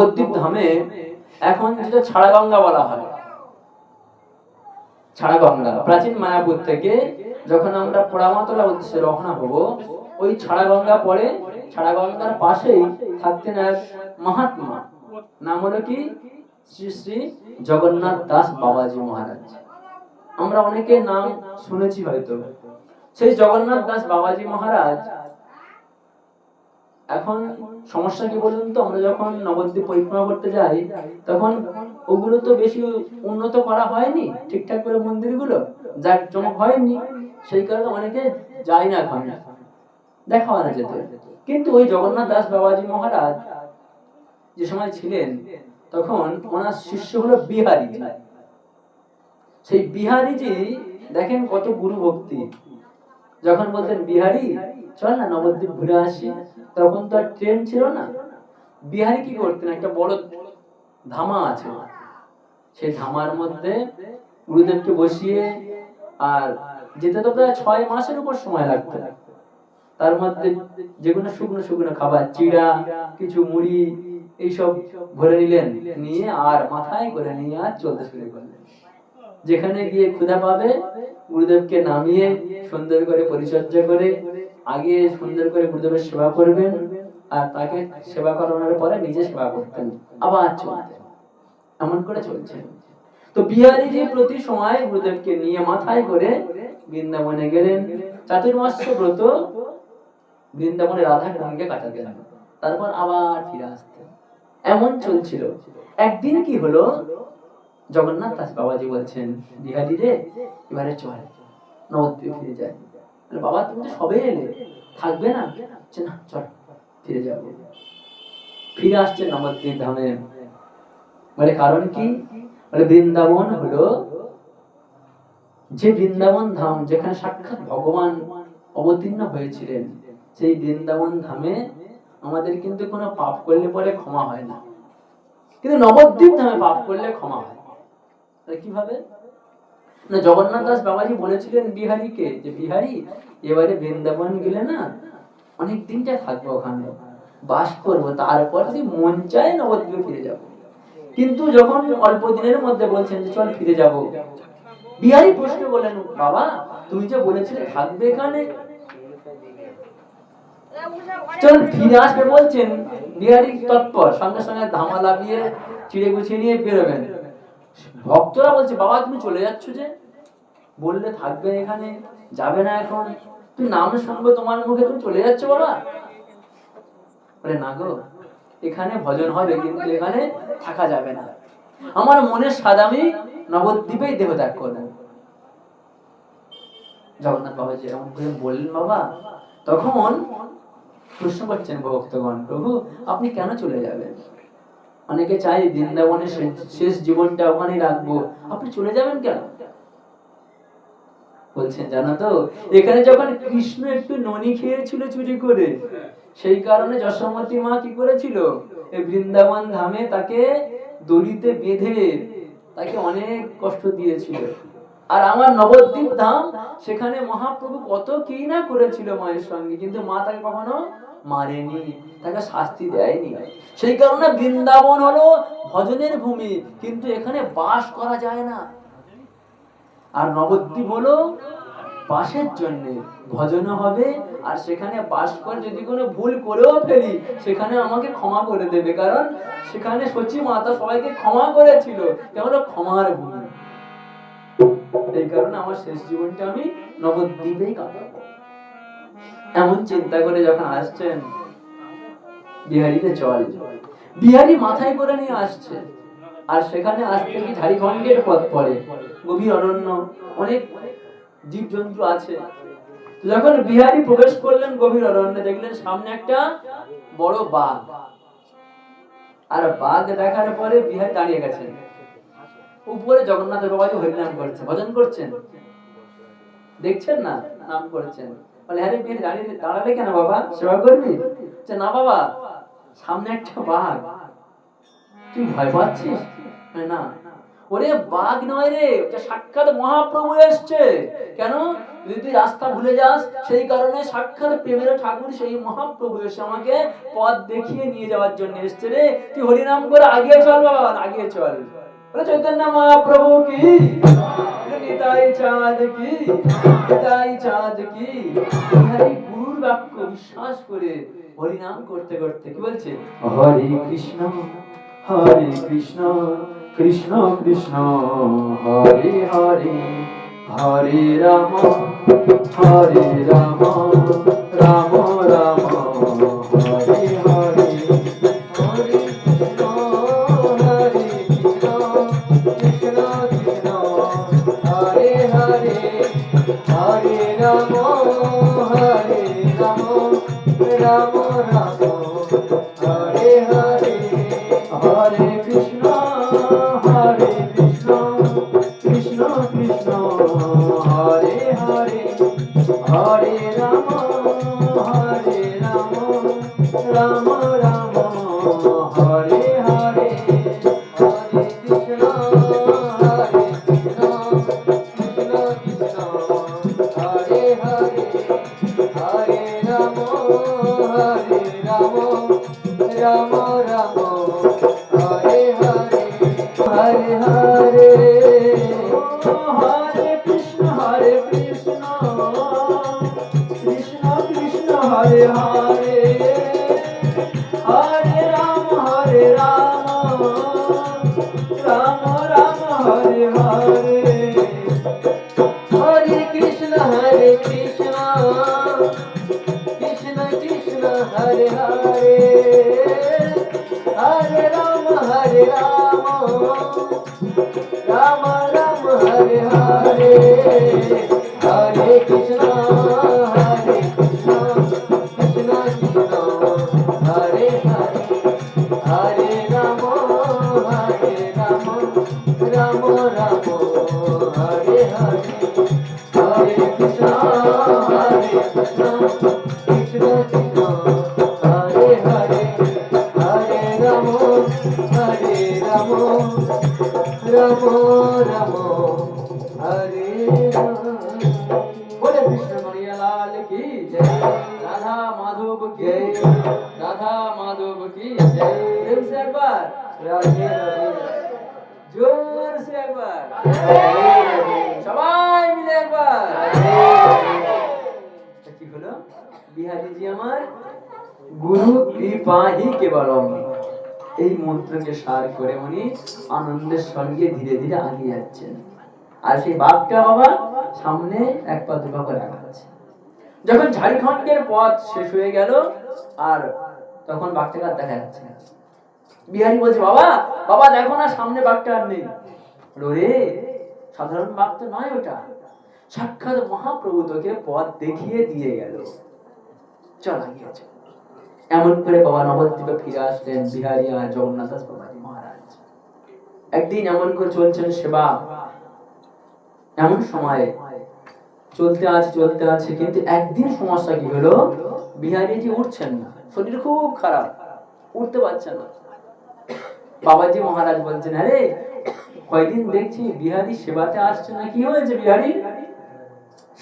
নবদ্বীপ ধামে এখন যেটা ছাড়া গঙ্গা বলা হয়। ছাড়া গঙ্গা প্রাচীন মায়াপুর থেকে যখন আমরা পোড়ামাতলা উদ্দেশ্যে রওনা হব, ওই ছাড়া গঙ্গা পরে ছাড়া গঙ্গার পাশেই থাকতেন এক মহাত্মা। নাম হলো কি? শ্রী শ্রী জগন্নাথ দাস বাবাজি মহারাজ। আমরা অনেকে নাম শুনেছি হয়তো। সেই জগন্নাথ দাস বাবাজি মহারাজ এখন সমস্যা কি বলুন তো? আমরা যখন নবদ্বীপ পরিক্রমা করতে যাই, তখন ওগুলো তো বেশি উন্নত করা হয়নি, ঠিকঠাক করে মন্দিরগুলো যাক জমক হয়নি। সেই কারণে অনেকে যায় না এখন। দেখা হয় না যেতে। কিন্তু ওই জগন্নাথ দাস বাবাজি মহারাজ যে সময় ছিলেন, তখন ওনার শিষ্য হলো বিহারি সেই বিহারিজি দেখেন কত গুরু ভক্তি যখন বলতেন, বিহারি চল না নবদ্বীপ ঘুরে আসি। তখন তো আর ট্রেন ছিল না। বিহারি কি করতেন? একটা বড় ধামা আছে। সেই ধামার মধ্যে গুরুদেবকে বসিয়ে আর যেতে তো প্রায় ছয় মাসের উপর সময় লাগতো। তার মধ্যে যেগুলো শুকনো শুকনো খাবার, চিড়া, কিছু মুড়ি, এইসব ভরে নিলেন। নিয়ে আর মাথায় করে নিয়ে আর চলতে শুরু করলেন। যেখানে গিয়ে ক্ষুধা পাবে, গুরুদেবকে নামিয়ে সুন্দর করে পরিচর্যা করে, আগে সুন্দর করে গুরুদেবের সেবা করবেন আর তাকে সেবা করানোর পরে নিজে সেবা করতেন। আবার চলতেন। এমন করে চলছে। তো বিহারি যে প্রতি সময় গুরুদেবকে নিয়ে মাথায় করে বৃন্দাবনে গেলেন। চাতুর্মাস ব্রত বৃন্দাবনে রাধা কৃষ্ণকে কাটাতেন তারপর আবার ফিরে আসতেন। এমন চলছিল। একদিন কি হলো? জগন্নাথ দাস বাবাজি বলছেন বিহারি রে এবারে চল। নবদ্বীপে ফিরে বলে, বাবা তুমি তো সবে এলে থাকবে না? না চল ফিরে যাব। ফিরে আসছে নবদ্বীপ ধামে। বলে কারণ কি? বলে বৃন্দাবন হলো যে বৃন্দাবন ধাম যেখানে সাক্ষাৎ ভগবান অবতীর্ণ হয়েছিলেন সেই বৃন্দাবন ধামে আমাদের কিন্তু কোনো পাপ করলে পরে ক্ষমা হয় না। কিন্তু নবদ্বীপ ধামে পাপ করলে ক্ষমা হয়। কীভাবে? না, জগন্নাথ দাস বাবাজি বলেছিলেন বিহারীকে যে, বিহারী, এবারে বৃন্দাবন গেলে না অনেক দিনটা থাকব ওখানে। বাস করব, তারপর যদি মন চায় নবদ্বীপে ফিরে যাব। কিন্তু যখন অল্প দিনের মধ্যে বলছেন যে, চল ফিরে যাব। বিহারী প্রশ্ন বললেন বাবা, তুমি যে বলেছিলে থাকবে এখানে? চল ফিরে আসবে, বলছেন বিহারি তৎপর, সঙ্গে সঙ্গে ধামা লাভিয়ে চিড়ে গুছিয়ে নিয়ে বেরোবেন। ভক্তরা বলছে, বাবা, তুমি চলে যাচ্ছ যে? বললে, থাকবে এখানে, যাবে না এখন। তুমি নাম শুনব তোমার মুখে, তুমি চলে যাচ্ছ বাবা? বলে, না গো, এখানে ভজন হবে, কিন্তু এখানে থাকা যাবে না। আমার মনের সাদামি নবদ্বীপেই দেহ ত্যাগ করব। জগন্নাথ বাবা যেরকম করে বললেন, বাবা, তখন প্রশ্ন করছেন ভক্তগণ, প্রভু, আপনি কেন চলে যাবেন? অনেকে চাই বৃন্দাবনে শেষ- জীবনটা ওখানে রাখব। আপনি চলে যাবেন কেন? বলছেন, জানো তো, এখানে যখন কৃষ্ণ একটু ননি খেয়েছিল চুরি করে, সেই কারণে যশোমতী মা কি করেছিল? বৃন্দাবন ধামে তাকে দড়িতে বেঁধে তাকে অনেক কষ্ট দিয়েছিল। আর আমার নবদ্বীপ ধাম, সেখানে মহাপ্রভু কত কি না করেছিল মায়ের সঙ্গে, কিন্তু মা তাকে কখনো মারেনি, তাকে শাস্তি দেয়নি। সেই কারণে বৃন্দাবন হলো ভজনের ভূমি, কিন্তু এখানে বাস করা যায় না। আর নবদ্বীপ হলো বাসের জন্য ভজন হবে, আর সেখানে বাস করে যদি কোনো ভুল করেও ফেলি, সেখানে আমাকে ক্ষমা করে দেবে, কারণ সেখানে সচি মাতা সবাইকে ক্ষমা করেছিল, কেবল ক্ষমার ভূমি। এই কারণে আমার শেষ জীবনটা আমি নবদ্বীপেই কাটাবো। এমন চিন্তা করে যখন আসছেন, বিহারিতে বিহারি মাথায় করে নিয়ে আসছে। আর সেখানে আসতে কি ঝাড়িখণ্ডের পথ পড়ে? গভীর অরণ্য অনেক জীবজন্তু আছে। যখন বিহারি প্রবেশ করলেন গভীর অরণ্যে, দেখলেন সামনে একটা বড় বাঘ। আর বাঘ দেখার পরে বিহারি দাঁড়িয়ে গেছে উপরে জগন্নাথ বাবাজি হরিনাম করছে, ভজন করছেন? দেখছেন না? নাম করছেন। বলে হ্যাঁ বিহারি দাঁড়িয়ে দাঁড়ালে কেন বাবা? সেবা করবি? না বাবা, সামনে একটা বাঘ। তুই ভয় পাচ্ছিস? না। ওরে বাঘ নয় রে সাক্ষাৎ মহাপ্রভু এসছে। কেন? যদি তুই রাস্তা ভুলে যাস, সেই কারণে সাক্ষাৎ প্রেমের ঠাকুর সেই মহাপ্রভু এসে আমাকে পথ দেখিয়ে নিয়ে যাওয়ার জন্য এসছে রে। তুই হরিনাম করে আগে চল বাবা, আগে চল। চৈতন্য মহাপ্রভু কি নিতাই চাঁদ কি নিতাই চাঁদ কি বিহারী গুরুর বাক্য বিশ্বাস করে হরিনাম করতে করতে কি বলছে? হরে কৃষ্ণ হরে কৃষ্ণ কৃষ্ণ কৃষ্ণ, হরে হরে হরে রাম হরে রাম রাম রাম। হরে রাম হরে রাম রাম। কৃষ্ণ হরে রাম রাম রাম হরে বলে কৃষ্ণ করিয়া লাল কি জয় রাধা মাধব কি রাধা মাধব কি জয় প্রেম से একবার রাধে রাধে জোর से একবার সবাই মিলে একবার তা কি হলো বিহারীজি আমার গুরু কৃপাহি কেবলম এই মন্ত্রকে সার করে উনি আনন্দের সঙ্গে ধীরে ধীরে আগিয়ে যাচ্ছেন। আর সেই বাঘটা বাবা সামনে এক পা দুপা করে আগাচ্ছে। যখন ঝাড়খণ্ডের পথ শেষ হয়ে গেল, আর তখন বাঘটাকে আর দেখা যাচ্ছে না। বিহারি বলছে, বাবা বাবা, দেখো না, সামনে বাঘটা আর নেই। রে সাধারণ বাঘ তো নয় ওটা। সাক্ষাৎ মহাপ্রভু তোকে পথ দেখিয়ে দিয়ে গেল। চল, আগিয়ে চল। এমন করে বাবা নবদ্বীপে ফিরে আসলেন বিহারি আর জগন্নাথ দাস বাবাজি মহারাজ। একদিন এমন করে চলছেন সেবা। এমন সময় চলতে আছে চলতে আছে, কিন্তু একদিন সমস্যা কি হলো? বিহারিজি উঠছেন না। শরীর খুব খারাপ, উঠতে পারছে না। বাবাজি মহারাজ বলছেন, আরে, কয়দিন দেখছি বিহারি সেবাতে আসছে না, কি হয়েছে বিহারি?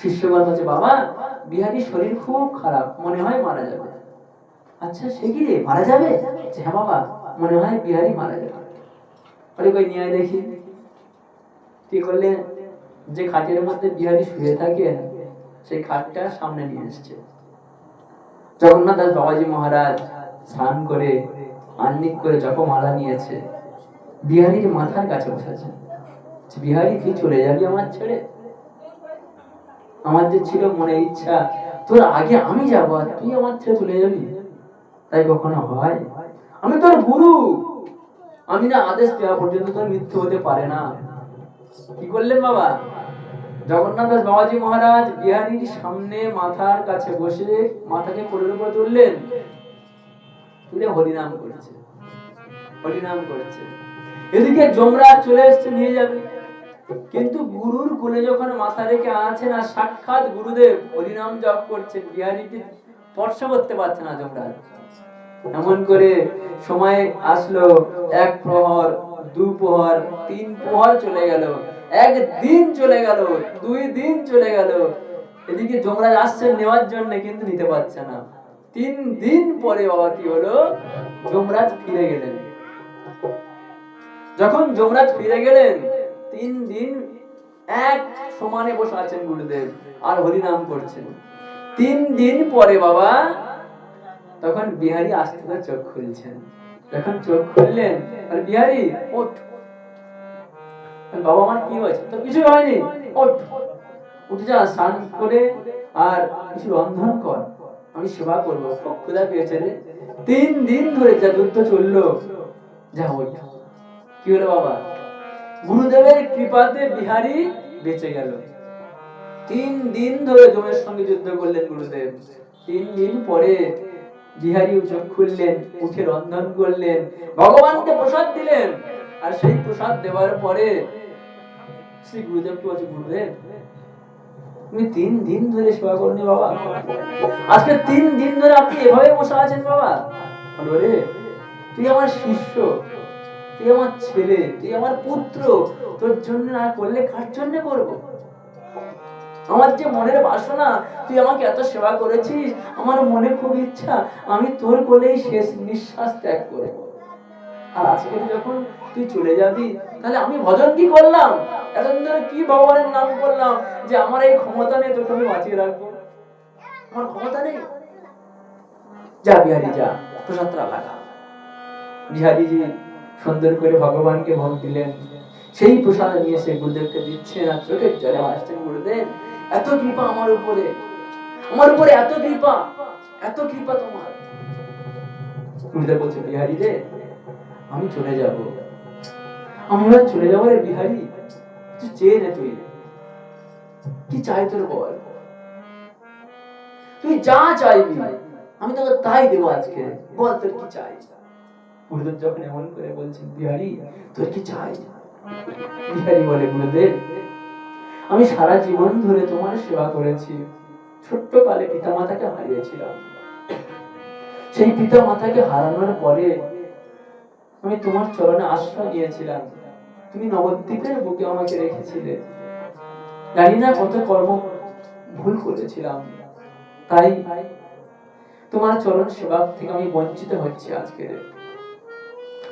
শিষ্যগণ বলছে, বাবা, বিহারি শরীর খুব খারাপ, মনে হয় মারা যাবে। আচ্ছা সে কি রে? মারা যাবে? হ্যাঁ বাবা, মনে হয় বিহারি মারা যাবে। বলে কই নিয়ে দেখি। কি করলে? যে খাটের মধ্যে বিহারি শুয়ে থাকে, সেই খাটটা সামনে নিয়ে এসছে। জগন্নাথ দাস বাবাজি মহারাজ স্নান করে আন্নিক করে জপমালা নিয়েছে। বিহারীর মাথার কাছে বসেছে। বিহারি, তুই চলে যাবি আমার ছেড়ে? আমার যে ছিল মনে ইচ্ছা, তোর আগে আমি যাব আর তুই আমার ছেড়ে চলে যাবি? তাই কখনো হয়? আমি তোর গুরু। আমি না আদেশ দেওয়া পর্যন্ত তোর মৃত্যু হতে পারে না। কি করলেন বাবা? জগন্নাথ দাস বাবাজি মহারাজ বিহারীর সামনে মাথার কাছে বসে মাথাকে কোলের উপর তুললেন। তুলে হরিনাম করছে। হরিনাম করছে। এদিকে যমরাজ চলে এসছে, নিয়ে যাবে। কিন্তু গুরুর কোলে যখন মাথা রেখে আছেন আর সাক্ষাৎ গুরুদেব, হরিনাম জপ করছেন, বিহারীকে স্পর্শ করতে পারছে না যমরাজ। এমন করে সময় আসলো, এক প্রহর দুপহর তিন প্রহর চলে গেল। একদিন চলে গেল, দুই দিন চলে গেল। এদিকে যমরাজ আসছে নেওয়ার জন্য, কিন্তু নিতে পারছে না। তিন দিন পরে বাবা কি হলো? যমরাজ ফিরে গেলেন। যখন যমরাজ ফিরে গেলেন, তিন দিন এক সমানে বসে আছেন গুরুদেব, আর হরিনাম করছেন। তিন দিন পরে বাবা তখন বিহারি আস্তে করে চোখ খুলছেন। যখন চোখ খুললেন, আর বিহারি, ওঠ। বাবা, আমার কি হয়েছে? তো কিছু হয়নি? ওঠ। উঠে যা, স্নান করে আর কিছু রন্ধন কর। আমি সেবা করব। খুব ক্ষুধা পেয়েছে রে। তিন দিন ধরে যা যুদ্ধ চলল, যা ওঠ। কি হলো বাবা? গুরুদেবের কৃপাতে বিহারি বেঁচে গেল। তিন দিন ধরে জমের সঙ্গে যুদ্ধ করলেন গুরুদেব। তিন দিন পরে বিহারি চোখ খুললেন উঠে রন্ধন করলেন, ভগবানকে প্রসাদ দিলেন। আর সেই প্রসাদ দেওয়ার পরে শ্রী গুরুদেব কি বলছে, গুরুদেব, তুমি তিন দিন ধরে সেবা করনি বাবা। আজকে তিন দিন ধরে আপনি এভাবে বসে আছেন বাবা। রে, তুই আমার শিষ্য, তুই আমার ছেলে, তুই আমার পুত্র, তোর জন্য না করলে কার জন্য করব? আমার যে মনের বাসনা, তুই আমাকে এত সেবা করেছিস, আমার মনে খুব ইচ্ছা, আমি তোর কোলেই শেষ নিঃশ্বাস ত্যাগ করে আর আজকে যখন তুই চলে যাবি, তাহলে আমি ভজন কি করলাম? এতদিন ধরে কি ভগবানের নাম করলাম যে আমার এই ক্ষমতা নেই, তোকে আমি বাঁচিয়ে রাখব? আমার ক্ষমতা নেই। যা বিহারি, যা প্রসাদটা লাগা। বিহারিজি সুন্দর করে ভগবানকে ভোগ দিলেন। সেই প্রসাদ নিয়ে সে গুরুদেবকে দিচ্ছেন আর চোখের জলে আসছেন গুরুদেব। এত কৃপা আমার উপরে। আমার উপরে এত কৃপা এত কৃপা তোমার। বলছে, বিহারি রে, আমি চলে যাব। আমি এবার চলে বিহারি। তুই চেয়ে নে তুই। কি চাই তোর বল? তুই যা চাইবি, আমি তোকে তাই দেবো আজকে। বল তোর কি চাই? গুরুদেব যখন এমন করে বলছেন, বিহারি, তোর কি চাই? বিহারি বলে, গুরুদেব আমি সারা জীবন ধরে তোমার সেবা করেছি। ছোট্ট কালে পিতা মাতাকে হারিয়েছিলাম। সেই পিতা মাতাকে হারানোর পরে আমি তোমার চরণে আশ্রয় নিয়েছিলাম। তুমি নবদ্বীপের বুকে আমাকে রেখেছিলে। জানি না কত কর্ম ভুল করেছিলাম। তাই ভাই তোমার চরণ সেবা থেকে আমি বঞ্চিত হচ্ছি আজকে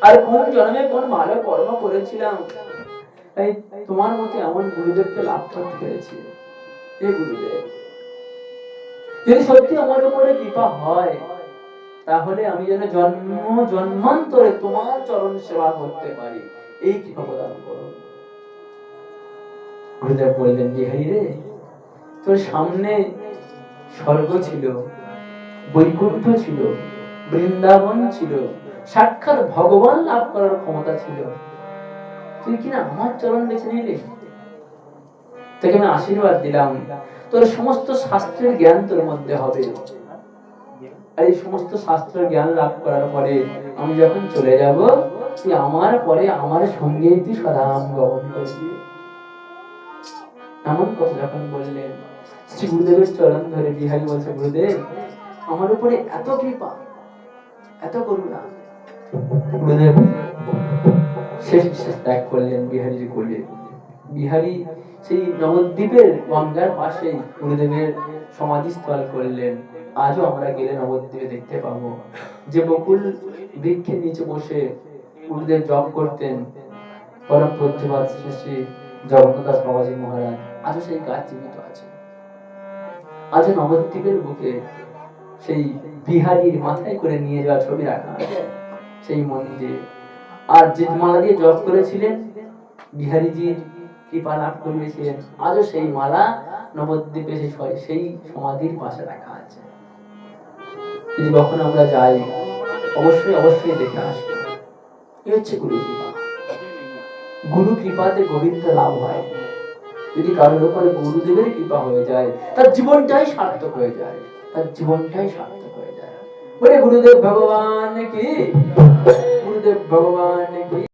আর কোন জন্মে কোন ভালো কর্ম করেছিলাম? তাই তোমার মতো এমন গুরুদেবকে লাভ করতে পেরেছি হে গুরুদেব। যদি সত্যি আমার উপরে কৃপা হয়, তাহলে আমি যেন জন্ম জন্মান্তরে তোমার চরণ সেবা করতে পারি। এই কৃপা প্রদান করো। গুরুদেব বললেন বিহারি রে, তোর সামনে স্বর্গ ছিল, বৈকুণ্ঠ ছিল, বৃন্দাবন ছিল, সাক্ষাৎ ভগবান লাভ করার ক্ষমতা ছিল। তুই কিনা আমার চরণ বেছে নিলি? তোকে আমি আশীর্বাদ দিলাম। তোর সমস্ত শাস্ত্রের জ্ঞান তোর মধ্যে হবে। এই সমস্ত শাস্ত্রের জ্ঞান লাভ করার পরে আমি যখন চলে যাব, তুই আমার পরে আমার সঙ্গে তুই সদাম গ্রহণ করবি। এমন কথা যখন বললেন, শ্রী গুরুদেবের চরণ ধরে বিহারি বলছে, গুরুদেব, আমার উপরে এত কৃপা, এত করুণা। গুরুদেব শেষ নিঃশ্বাস ত্যাগ করলেন বিহারির কোলে। বিহারি সেই নবদ্বীপের গঙ্গার পাশে গুরুদেবের সমাধিস্থল করলেন। আজও আমরা গেলে নবদ্বীপে দেখতে পাবো। যে বকুল বৃক্ষের নিচে বসে গুরুদেব জপ করতেন। পরম প্রতিবাদ শ্রী জগন্নাথ বাবাজি মহারাজ আজও সেই গাছ জীবিত আছে। আজও নবদ্বীপের বুকে সেই বিহারির মাথায় করে নিয়ে যাওয়া ছবি রাখা আছে। সেই মন্দির আর যে মালা দিয়ে জপ করেছিলেন। বিহারীজির কৃপা লাভ করিয়েছিলেন আজও সেই মালা নবদ্বীপে সেই স- সেই সমাধির পাশে রাখা আছে। যদি কখন আমরা যাই, অবশ্যই অবশ্যই দেখে আসব। এই হচ্ছে গুরু কৃপা। গুরু কৃপাতে গোবিন্দ লাভ হয়। যদি কারোর উপরে গুরুদেবের কৃপা হয়ে যায়, তার জীবনটাই সার্থক হয়ে যায়। তার জীবনটাই সার্থক হয়ে যায়। বলে গুরুদেব ভগবান কি? গুরুদেব ভগবান কি